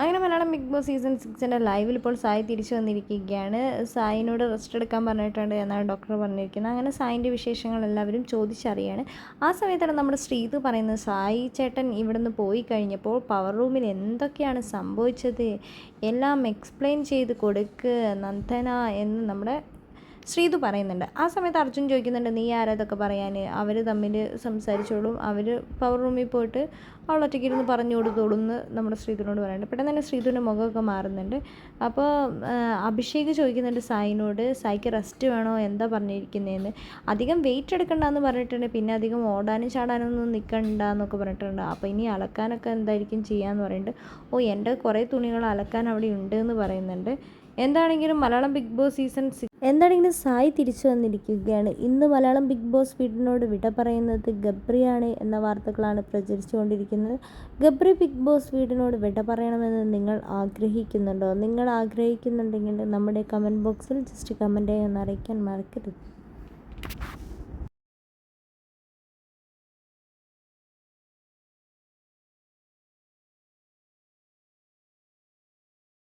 അങ്ങനെ Malayalam big boss season സിക്സിന്റെ ലൈവിൽ ഇപ്പോൾ സായി തിരിച്ചു വന്നിരിക്കുകയാണ്. സായിനോട് റെസ്റ്റ് എടുക്കാൻ പറഞ്ഞിട്ടുണ്ട് എന്നാണ് ഡോക്ടർ പറഞ്ഞിരിക്കുന്നത്. അങ്ങനെ സായിന്റെ വിശേഷങ്ങൾ എല്ലാവരും ചോദിച്ചറിയാണ്. ആ സമയത്താണ് നമ്മുടെ ശ്രീതു പറയുന്നത് സായി ചേട്ടൻ ഇവിടുന്ന് പോയി കഴിഞ്ഞപ്പോൾ പവർ റൂമിൽ എന്തൊക്കെയാണ് സംഭവിച്ചത്? എല്ലാം എക്സ്പ്ലെയിൻ ചെയ്ത് കൊടുക്ക് നന്ദന എന്ന് നമ്മുടെ ശ്രീതു പറയുന്നുണ്ട്. ആ സമയത്ത് അർജുൻ ചോദിക്കുന്നുണ്ട് നീ ആരാ? ഇതൊക്കെ പറയാൻ അവർ തമ്മിൽ സംസാരിച്ചോളും. അവർ പവർ റൂമിൽ പോയിട്ട് അവൾ ഇരുന്ന് പറഞ്ഞു കൊടുത്തോളും എന്ന് നമ്മുടെ ശ്രീതുവിനോട് പറയുന്നുണ്ട്. പെട്ടെന്ന് തന്നെ ശ്രീതുവിന്റെ മുഖമൊക്കെ മാറുന്നുണ്ട്. അപ്പോൾ അഭിഷേക് ചോദിക്കുന്നുണ്ട് സായിനോട് സായിക്ക് റെസ്റ്റ് വേണോ? എന്താ പറഞ്ഞിരിക്കുന്നതെന്ന് അധികം വെയിറ്റ് എടുക്കണ്ടെന്ന് പറഞ്ഞിട്ടുണ്ട്. പിന്നെ അധികം ഓടാനും ചാടാനും ഒന്നും നിൽക്കണ്ട എന്നൊക്കെ പറഞ്ഞിട്ടുണ്ട്. അപ്പോൾ ഇനി അലക്കാനൊക്കെ എന്തായിരിക്കും ചെയ്യാമെന്ന് പറയുന്നുണ്ട്. ഓ എന്റെ കുറേ തുണികൾ അലക്കാൻ അവിടെ ഉണ്ട് എന്ന് പറയുന്നുണ്ട്. എന്താണെങ്കിലും Malayalam big boss season six എന്താണെങ്കിലും സായി തിരിച്ചു വന്നിരിക്കുകയാണ്. ഇന്ന് മലയാളം ബിഗ് ബോസ് വീടിനോട് വിട പറയുന്നത് ഗബ്രിയാണ് എന്ന വാർത്തകളാണ് പ്രചരിച്ചുകൊണ്ടിരിക്കുന്നത്. ഗബ്രി ബിഗ് ബോസ് വീടിനോട് വിട പറയണമെന്ന് നിങ്ങൾ ആഗ്രഹിക്കുന്നുണ്ടോ? നിങ്ങൾ ആഗ്രഹിക്കുന്നുണ്ടെങ്കിൽ നമ്മുടെ കമന്റ് ബോക്സിൽ ജസ്റ്റ് കമന്റ് ചെയ്യുമെന്ന് അറിയിക്കാൻ മറക്കരുത്.